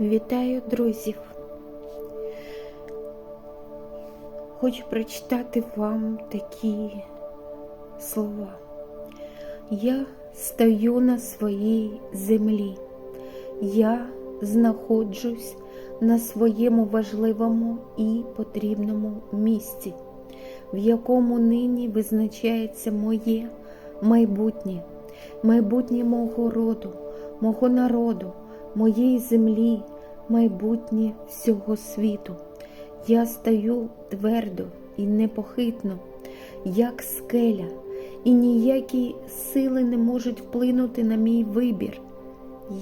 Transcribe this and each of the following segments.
Вітаю друзів! Хочу прочитати вам такі слова. Я стою на своїй землі. Я знаходжусь на своєму важливому і потрібному місці, в якому нині визначається моє майбутнє, майбутнє мого роду, мого народу, моєї землі, майбутнє всього світу. Я стою твердо і непохитно, як скеля, і ніякі сили не можуть вплинути на мій вибір.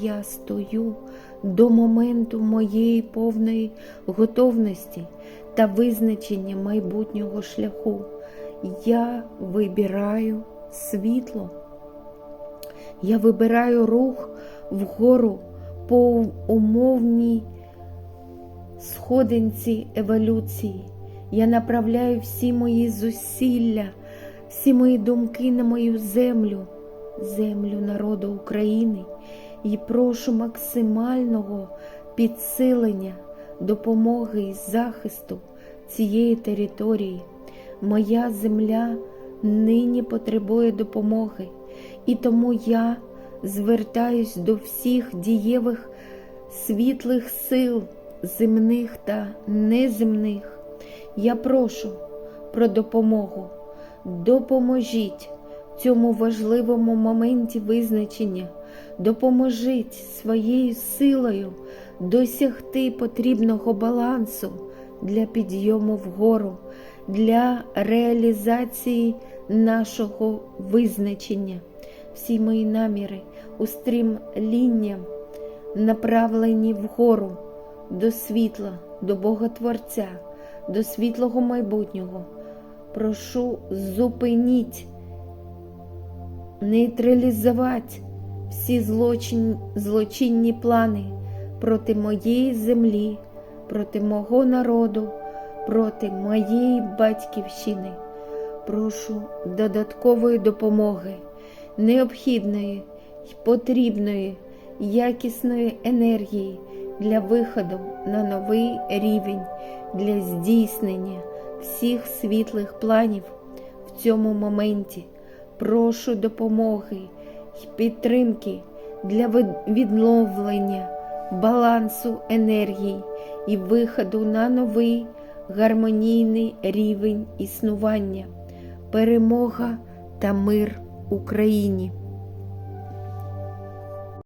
Я стою до моменту моєї повної готовності та визначення майбутнього шляху. Я вибираю світло. Я вибираю рух вгору по умовній сходинці еволюції. Я направляю всі мої зусилля, всі мої думки на мою землю, землю народу України, і прошу максимального підсилення, допомоги і захисту цієї території. Моя земля нині потребує допомоги, і тому я звертаюсь до всіх дієвих світлих сил, земних та неземних. Я прошу про допомогу. Допоможіть в цьому важливому моменті визначення, допоможіть своєю силою досягти потрібного балансу для підйому вгору, для реалізації нашого визначення. Всі мої наміри, устремління направлені вгору до світла, до Бога Творця, до світлого майбутнього. Прошу зупиніть, нейтралізувати всі злочин, злочинні плани проти моєї землі, проти мого народу, проти моєї батьківщини. Прошу додаткової допомоги, необхідної й потрібної, якісної енергії для виходу на новий рівень, для здійснення всіх світлих планів в цьому моменті. Прошу допомоги й підтримки для відновлення балансу енергії і виходу на новий гармонійний рівень існування, перемога та мир Україні.